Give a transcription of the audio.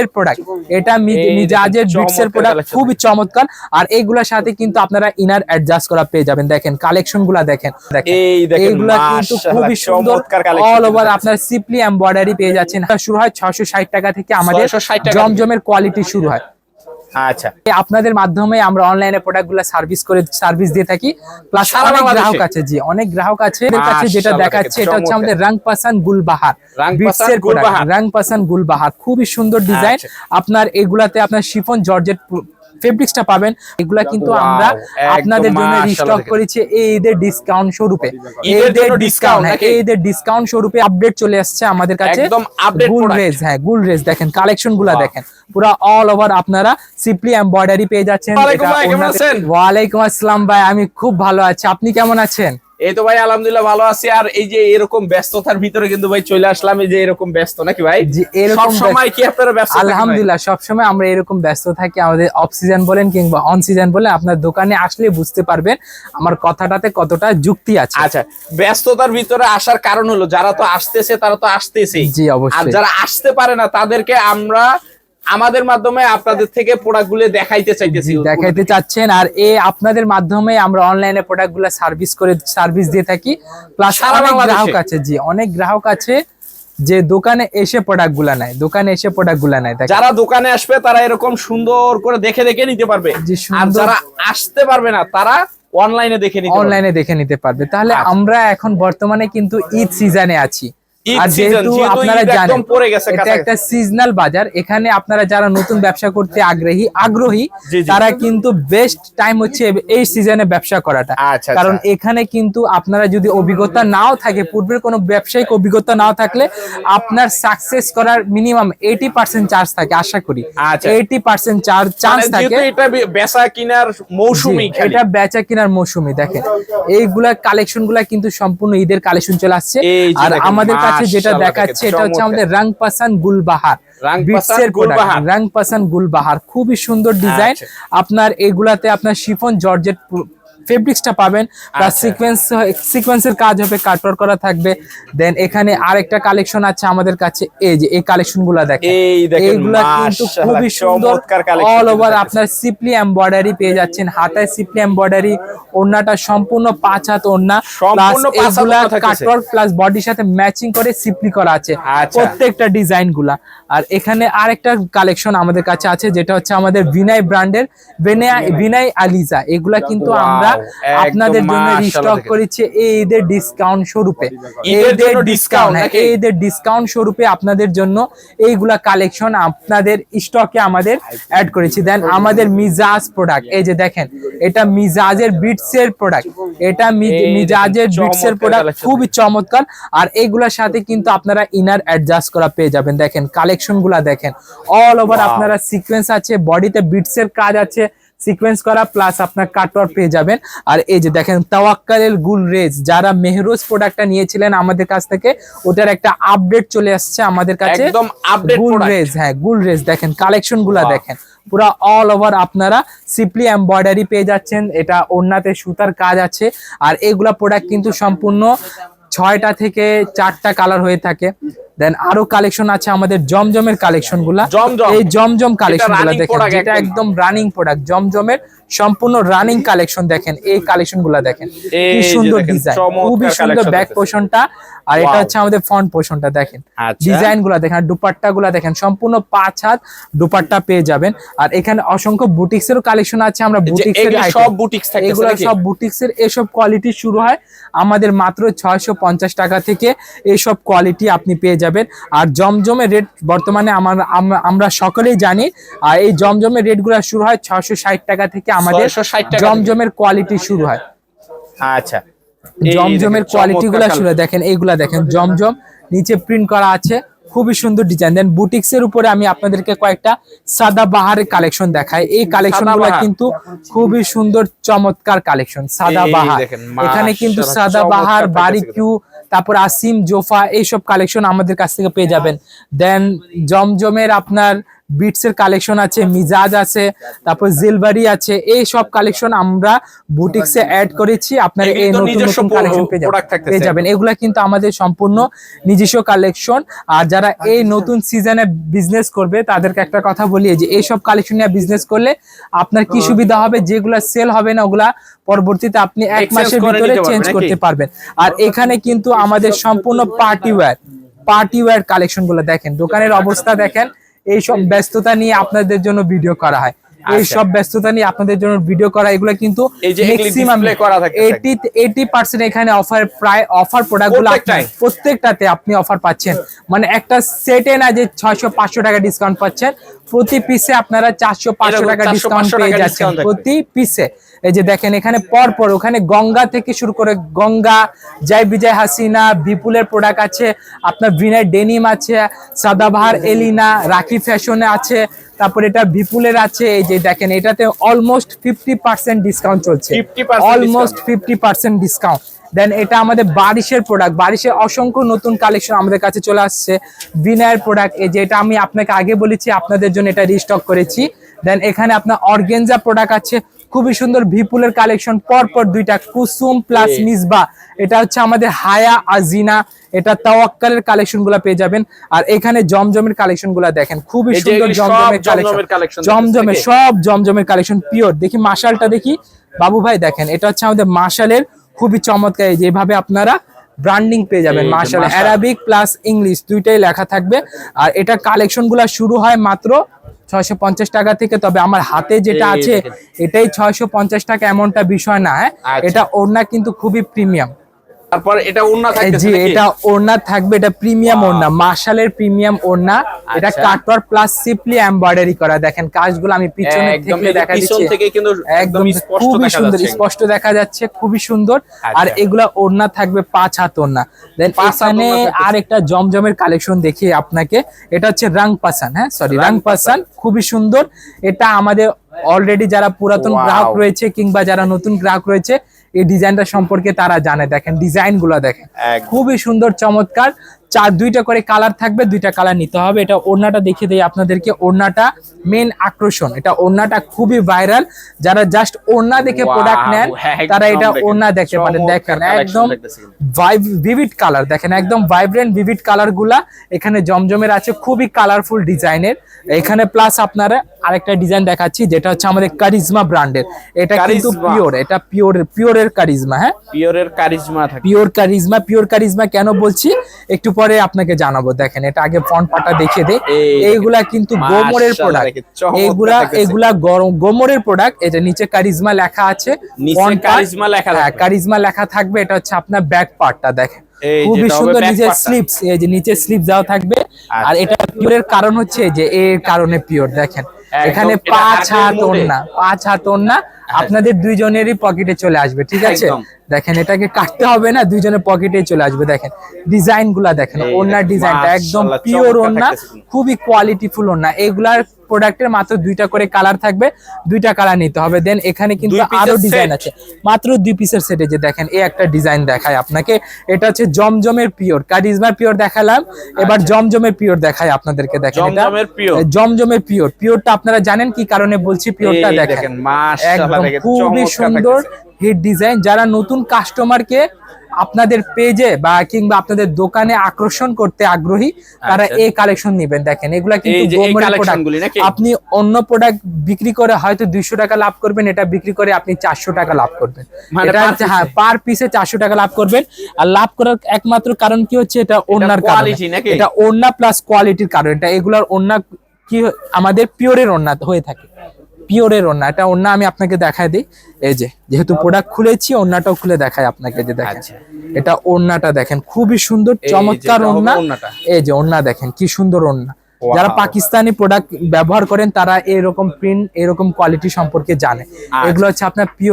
এর প্রোডাক্ট এটা মিজাজের দেখেন, বিটস এর চমৎকার প্রোডাক্ট খুবই চমৎকার। আর এইগুলোর সাথে কিন্তু আপনারা ইনার অ্যাডজাস্ট করা পেয়ে যাবেন। দেখেন কালেকশনগুলা দেখেন। দেখেন এই দেখেন এইগুলা কিন্তু খুবই সুন্দর অল ওভার আপনার সিপলি এমব্রয়ডারি পেয়ে যাচ্ছেন। শুরু হয় ছশো ষাট টাকা থেকে আমাদের 660 জমজমের কোয়ালিটি শুরু হয়। আচ্ছা আপনাদের মাধ্যমে আমরা অনলাইনে প্রোডাক্টগুলো সার্ভিস করে সার্ভিস দিয়ে থাকি প্লাস অনেক গ্রাহক আছে জি অনেক গ্রাহক আছে এদের কাছে যেটা দেখাচ্ছে এটা হচ্ছে আমাদের। রং পাসান গুলবাহার রং Beats পাসান গুলবাহার। রং পাসান গুলবাহার খুবই সুন্দর ডিজাইন আচ্ছা। আপনার এগুলাতে আপনার শিফন জর্জেট ফেব্রিক্সটা পাবেন এগুলা কিন্তু আমরা আপনাদের জন্য রিস্টক করেছি এই ঈদের ডিসকাউন্ট স্বরূপে ঈদের ডিসকাউন্ট হ্যাঁ ঈদের ডিসকাউন্ট স্বরূপে আপডেট চলে আসছে আমাদের কাছে। একদম আপডেট রেজ হ্যাঁ গুল রেজ দেখেন কালেকশনগুলা দেখেন। পুরো অল ওভার আপনারা সিম্পলি এমব্রয়ডারি পেয়ে যাচ্ছেন? ওয়ালাইকুম আসসালাম ভাই আমি খুব ভালো আছি। আপনি কেমন আছেন? এই তো ভাই আলহামদুলিল্লাহ ভালো আছি। আর এই যে এরকম ব্যস্ততার ভিতরে কিন্তু ভাই চলে আসলাম এই যে এরকম ব্যস্ত নাকি ভাই? সব সময় কি আপনারা ব্যস্ত? আলহামদুলিল্লাহ সবসময় আমরা এরকম ব্যস্ত থাকি আমাদের অফ সিজন বলেন কিংবা অন সিজন বলেন আপনার দোকানে আসলে বুঝতে পারবেন আমার কথাটাতে কতটা যুক্তি আছে। আচ্ছা ব্যস্ততার ভিতরে আসার কারণ হলো যারা তো আসতেছে তারা তো আসতেছেই। জি, অবশ্যই। আর। যারা আসতে পারে না তাদেরকে আমরা আমাদের মাধ্যমে আপনাদের থেকে প্রোডাক্টগুলো দেখাইতে চাইতেছি দেখাইতে চাচ্ছেন। আর এ আপনাদের মাধ্যমে আমরা অনলাইনে প্রোডাক্টগুলো সার্ভিস করে সার্ভিস দিয়ে থাকি। প্লাস অনেক গ্রাহক আছে জি অনেক গ্রাহক আছে যে দোকানে এসে প্রোডাক্টগুলো নেয় দোকানে এসে প্রোডাক্টগুলো নেয় দেখেন। যারা দোকানে আসবে তারা এরকম সুন্দর করে দেখে দেখে নিতে পারবে। আর যারা আসতে পারবে না তারা অনলাইনে দেখে নিতে অনলাইনে দেখে নিতে পারবে। তাহলে আচ্ছা। আমরা এখন বর্তমানে কিন্তু ঈদ সিজনে আছি। ঈদ আর season, যেহেতু যেহেতু আপনারা ঈদ একদম জানেন এটা একটা সিজনাল বাজার এখানে আপনারা যারা নতুন ব্যবসা করতে আগ্রহী আগ্রহী জি, জি। তারা কিন্তু বেস্ট টাইম হচ্ছে এই সিজনে ব্যবসা করাটা। কারণ। এখানে কিন্তু আপনারা যদি অভিজ্ঞতা নাও থাকে পূর্বের কোনো ব্যবসায়িক অভিজ্ঞতা নাও থাকলে আপনার সাকসেস করার মিনিমাম এইটি পার্সেন্ট চার্জ থাকে আশা করি। এইটি পার্সেন্ট চার্জ চান্স থাকে। এটা বেচা কিনার মৌসুমি এটা বেচা কিনার মৌসুমি দেখেন। এইগুলা কালেকশনগুলা কিন্তু সম্পূর্ণ ঈদের কালেকশন চলে আসছে। আর আমাদের কাছে যেটা দেখাচ্ছে এটা হচ্ছে আমাদের রং পাসান গুলবাহার রং পাসান গুলবাহার। খুবই সুন্দর ডিজাইন আচ্ছা। আপনার এগুলাতে আপনার শিফন জর্জেট ফেব্রিক্সটা পাবেন প্লাস। সিকোয়েন্স সিকোয়েন্সের কাজ হবে কাটওয়ার করা থাকবে। দেন এখানে আরেকটা কালেকশন আছে আমাদের কাছে এই যে এই কালেকশনগুলা দেখেন। এই দেখেন, এইগুলা কিন্তু খুবই সুন্দর অল ওভার আপনার সিপলি এমব্রয়ডারি পেয়ে যাচ্ছেন হাতায় সিপলি এমব্রয়ডারি ওড়নাটা সম্পূর্ণ পাঁচ হাত ওড়না প্লাস এগুলা ওড়না প্লাস বডির সাথে ম্যাচিং করে সিপলি করা আছে। আচ্ছা। প্রত্যেকটা ডিজাইনগুলা আর এখানে আরেকটা কালেকশন আমাদের কাছে আছে যেটা হচ্ছে আমাদের বিনাই ব্র্যান্ডের বিনাই বিনাই আলিজা এগুলা কিন্তু আমরা আপনাদের জন্য রিস্টক করেছি এই ঈদের ডিসকাউন্ট স্বরূপে। ঈদের ডিসকাউন্ট? এই ঈদের ডিসকাউন্ট স্বরূপে আপনাদের জন্য এইগুলা কালেকশন আপনাদের স্টকে আমাদের অ্যাড করেছি। দেন আমাদের মিজাজ প্রোডাক্ট এই যে দেখেন এটা মিজাজের বিটসের প্রোডাক্ট এটা মিজাজের বিটস এর চমৎকার প্রোডাক্ট খুবই চমৎকার। আর এইগুলার সাথে কিন্তু আপনারা ইনার অ্যাডজাস্ট করা পেয়ে যাবেন। দেখেন কালেকশন গুলা দেখেন। All over. আপনারা সিকোয়েন্স আছে বডিতে বিটস এর কাজ আছে সিকোয়েন্স করা প্লাস আপনার কাটওয়ার পেয়ে যাবেন। আর এই যে দেখেন তাওয়াক্কালের গুল রেজ যারা মেহরোজ প্রোডাক্টটা নিয়েছিলেন আমাদের কাছ থেকে ওটার একটা আপডেট চলে আসছে আমাদের কাছে। একদম update গুল রেজ হ্যাঁ গুল রেজ দেখেন কালেকশনগুলা দেখেন। পুরো অল ওভার আপনারা সিপলি এমব্রয়ডারি পেয়ে যাচ্ছেন এটা ওড়নাতে সুতার কাজ আছে। আর এগুলা প্রোডাক্ট কিন্তু সম্পূর্ণ ছয়টা থেকে চারটা কালার হয়ে থাকে। দেন আরও কালেকশন আছে আমাদের জমজমের কালেকশনগুলা। এই জমজম কালেকশনগুলা দেখেন যেটা একদম। রানিং প্রোডাক্ট জমজমের সম্পূর্ণ রানিং কালেকশন দেখেন এই কালেকশনগুলা দেখেন। এই কি সুন্দর ডিজাইন খুবই সুন্দর ব্যাক। পোষণটা আর এটা হচ্ছে আমাদের ফ্রন্ট পোষণটা দেখেন। আচ্ছা। ডিজাইনগুলা দেখেন আর দুপাট্টা গুলা দেখেন সম্পূর্ণ পাঁচ হাত দুপাট্টা পেয়ে যাবেন। আর এখানে অসংখ্য বুটিক্স এর কালেকশন আছে আমরা বুটিক্স এর সব boutiques থাকতেছে এগুলো সব বুটিক্স এর এসব কোয়ালিটি শুরু হয় আমাদের মাত্র ছয়শো পঞ্চাশ টাকা থেকে এইসব কোয়ালিটি আপনি পেয়ে যাবেন। আর জমজমের রেট বর্তমানে আমার আমরা সকলেই জানি আর এই জমজমের রেটগুলা শুরু হয় ছয়শো ষাট টাকা থেকে আমাদের 660 টাকা থেকে? জমজমের কোয়ালিটি শুরু হয়। আচ্ছা। জমজমের কোয়ালিটি গুলা শুরু দেখেন এইগুলা দেখেন জমজম নিচে প্রিন্ট করা আছে। খুবই সুন্দর ডিজাইন দেন বুটিক্স এর উপরে আমি আপনাদেরকে কয়েকটা সাদা বাহারের কালেকশন দেখাই। এই কালেকশনগুলা কিন্তু খুবই সুন্দর চমৎকার কালেকশন সাদা বাহার। এখানে কিন্তু সাদা বাহার বাড়ি কিউ তারপর আসিম জোফা এইসব কালেকশন আমাদের কাছ থেকে পেয়ে যাবেন। দেন জমজমের আপনার বিটস এর কালেকশন আছে মিজাজ আছে তারপর জিলবারি আছে এই সব কালেকশন আমরা বুটিক্সে অ্যাড করেছি। আপনারা এই নতুন নতুন কালেকশন পেয়ে যাবেন। এগুলা কিন্তু আমাদের সম্পূর্ণ নিজস্ব কালেকশন আর যারা এই নতুন সিজনে বিজনেস করবে তাদেরকে একটা কথা বলি যে এইসব কালেকশন নিয়ে বিজনেস করলে আপনার কি সুবিধা হবে? যেগুলা সেল হবে না ওগুলা পরবর্তীতে আপনি এক মাসের ভিতরে চেঞ্জ করতে পারবেন। আর এখানে কিন্তু আমাদের সম্পূর্ণ পার্টি ওয়্যার পার্টি ওয়্যার কালেকশনগুলো দেখেন। দোকানের অবস্থা দেখেন। এই সব ব্যস্ততা নিয়ে আপনাদের জন্য ভিডিও করা হয়। এই আচ্ছা। সব ব্যস্ততা নিয়ে আপনাদের জন্য ভিডিও করা এগুলো কিন্তু ম্যাক্সিমাম করা এখানে অফার প্রায় অফার প্রোডাক্টগুলো প্রত্যেকটাই? প্রত্যেকটাতে আপনি অফার পাচ্ছেন মানে একটা সেটে না যে টাকা ডিসকাউন্ট পাচ্ছেন প্রতি পিসে আপনারা টাকা ডিসকাউন্ট পেয়ে যাচ্ছেন প্রতি পিসে এই যে দেখেন এখানে পর পর ওখানে গঙ্গা থেকে শুরু করে গঙ্গা জয় বিজয় হাসিনা বিপুলের প্রোডাক্ট আছে আপনার ভিনার ডেনিম আছে সাদাবাহার এলিনা রাখি ফ্যাশনে আছে তারপর এটা বিপুলের আছে এই যে দেখেন এটাতে অলমোস্ট ফিফটি পার্সেন্ট ডিসকাউন্ট চলছে। 50% almost fifty percent discount then এটা আমাদের বারিশের প্রোডাক্ট বারিশের অসংখ্য নতুন কালেকশন আমাদের কাছে চলে আসছে। বিনায়ের প্রোডাক্ট এই যে এটা আমি আপনাকে আগে বলেছি আপনাদের জন্য এটা রিস্টক করেছি। দেন এখানে আপনার অর্গেনজা প্রোডাক্ট আছে খুবই সুন্দর ভিপুলের কালেকশন পর পর দুইটা কুসুম প্লাস। মিসবা। এটা হচ্ছে আমাদের হায়া আজিনা। এটা তাওয়াক্কালের কালেকশনগুলা পেয়ে যাবেন। আর এখানে জমজমের কালেকশনগুলা দেখেন খুবই সুন্দর জমজমের কালেকশন জমজমের সব জমজমের কালেকশন পিওর দেখি মাশালটা দেখি। বাবু ভাই দেখেন এটা হচ্ছে আমাদের মাশালের খুবই চমৎকার। যেভাবে আপনারা ব্র্যান্ডিং পেয়ে যাবেন মার্শাল। অ্যারাবিক প্লাস ইংলিশ দুইটাই লেখা থাকবে আর এটা কালেকশনগুলা শুরু হয় মাত্র ছয়শো পঞ্চাশ টাকা থেকে তবে আমার হাতে যেটা আছে এটাই ছয়শো পঞ্চাশ টাকা এমনটা বিষয় না হ্যাঁ আচ্ছা। এটা ওড়না কিন্তু খুবই প্রিমিয়াম তারপর এটা থাকতেছে জি এটা ওড়না থাকবে এটা প্রিমিয়াম ওড়না মার্শালের প্রিমিয়াম ওড়না। এটা। কাটওয়ার প্লাস সিপলি এমব্রয়ডারি করা দেখেন কাজগুলো আমি পিছনে থেকে দেখা থেকে কিন্তু একদম স্পষ্ট দেখা সুন্দর স্পষ্ট দেখা যাচ্ছে খুবই সুন্দর। আর আচ্ছা। এগুলা ওড়না থাকবে পাঁচ হাত ওড়না। দেন এখানে আর একটা জমজমের কালেকশন দেখি আপনাকে। এটা হচ্ছে রাং পাসান হ্যাঁ? সরি রাং পাসান খুবই সুন্দর। এটা আমাদের অলরেডি যারা পুরাতন. গ্রাহক রয়েছে কিংবা যারা নতুন গ্রাহক রয়েছে এই ডিজাইনটা সম্পর্কে তারা জানে দেখেন ডিজাইনগুলো দেখেন। খুবই সুন্দর চমৎকার। চার দুইটা করে কালার থাকবে দুইটা কালার নিতে হবে। এটা ওড়নাটা দেখিয়ে দেই আপনাদেরকে। ওড়নাটা মেন আকর্ষণ। এটা ওড়নাটা খুবই ভাইরাল যারা জাস্ট ওড়না দেখে প্রোডাক্ট নেন তারা এটা ওড়না দেখতে পারেন। দেখেন একদম ভিভিড কালার দেখেন একদম ভাইব্রেন্ট ভিভিড কালারগুলা এখানে জমজমের আছে। খুবই কালারফুল ডিজাইনের এখানে প্লাস আপনারা আরেকটা ডিজাইন দেখাচ্ছি যেটা হচ্ছে আমাদের কারিজমা ব্র্যান্ডের এটা কিন্তু পিওর এটা পিওর পিওরের কারিজমা হ্যাঁ? পিওরের charisma pure charisma pure charisma কেন বলছি? একটু পরে আপনাকে জানাব। দেখেন এটা আগে ফ্রন্ট পাটা দেখে দে। এইগুলা কিন্তু গোমরের প্রোডাক্ট এইগুলা এগুলা গোমরের প্রোডাক্ট যে নিচে কারিজমা লেখা আছে কারিজমা লেখা হ্যাঁ। কারিজমা লেখা থাকবে। এটা হচ্ছে আপনার ব্যাক পার্টটা দেখেন। খুবই সুন্দর নিচে স্লিপস এই যে নিচে স্লিপ দেওয়া থাকবে। আর আচ্ছা। এটা পিওরের কারণ হচ্ছে যে এর কারণে পিওর দেখেন। এখানে পাঁচ হাত। ওড়না। পাঁচ হাত ওড়না। আপনাদের দুইজনেরই পকেটে চলে আসবে ঠিক আছে। দেখেন এটাকে কাটতে হবে না দুইজনের পকেটে চলে আসবে দেখেন। ডিজাইনগুলা দেখেন ওনার ডিজাইনটা একদম পিওর চমৎকার ওনা থাকতেছে কিন্তু। খুবই কোয়ালিটিফুল ওনা এগুলার প্রোডাক্টের মাত্র দুইটা করে কালার থাকবে দুইটা কালার নিতে হবে। দেন এখানে কিন্তু আরও ডিজাইন আছে। মাত্র দুই পিসের সেটে যে দেখেন এই একটা ডিজাইন দেখায় আপনাকে। এটা হচ্ছে জমজমের পিওর কারিজমার পিওর দেখালাম। এবার জমজমের পিওর দেখায় আপনাদেরকে দেখেন এটা। আচ্ছা। জমজমের পিওর পিওরটা আপনারা জানেন কি কারণে বলছি? পিওরটা দেখেন। একদম খুবই সুন্দর। হিট ডিজাইন যারা নতুন কাস্টমারকে আপনাদের পেজে বা কিংবা আপনাদের দোকানে আকর্ষণ করতে আগ্রহী তারা আচ্ছা। এই কালেকশন নেবেন। দেখেন এগুলা কিন্তু? আপনি অন্য প্রোডাক্ট বিক্রি করে হয়তো দুইশো টাকা লাভ করবেন এটা বিক্রি করে আপনি চারশো টাকা লাভ করবেন। মানে হ্যাঁ পার পিসে চারশো টাকা লাভ করবেন। আর লাভ করার একমাত্র কারণ কি হচ্ছে এটা ওনার quality নাকি? এটা ওন্না প্লাস কোয়ালিটির কারণ। এটা এগুলার ওন্না কি আমাদের পিওরের ওন্না হয়ে থাকে। পিওরের ওন্না এটা ওন্না আমি আপনাকে দেখাই দিই। এই যে যেহেতু প্রোডাক্ট খুলেছি ওন্নাটাও খুলে দেখাই আপনাকে যে দেখেন। আচ্ছা। এটা ওন্নাটা দেখেন খুবই সুন্দর চমৎকার ওড়না। ওন্না এই যে ওন্না দেখেন কি সুন্দর ওন্না যারা পাকিস্তানি প্রোডাক্ট ব্যবহার করেন তারা এরকম প্রিন্ট এরকম কোয়ালিটি সম্পর্কে জানে। আচ্ছা। এগুলো হচ্ছে আপনার পিওর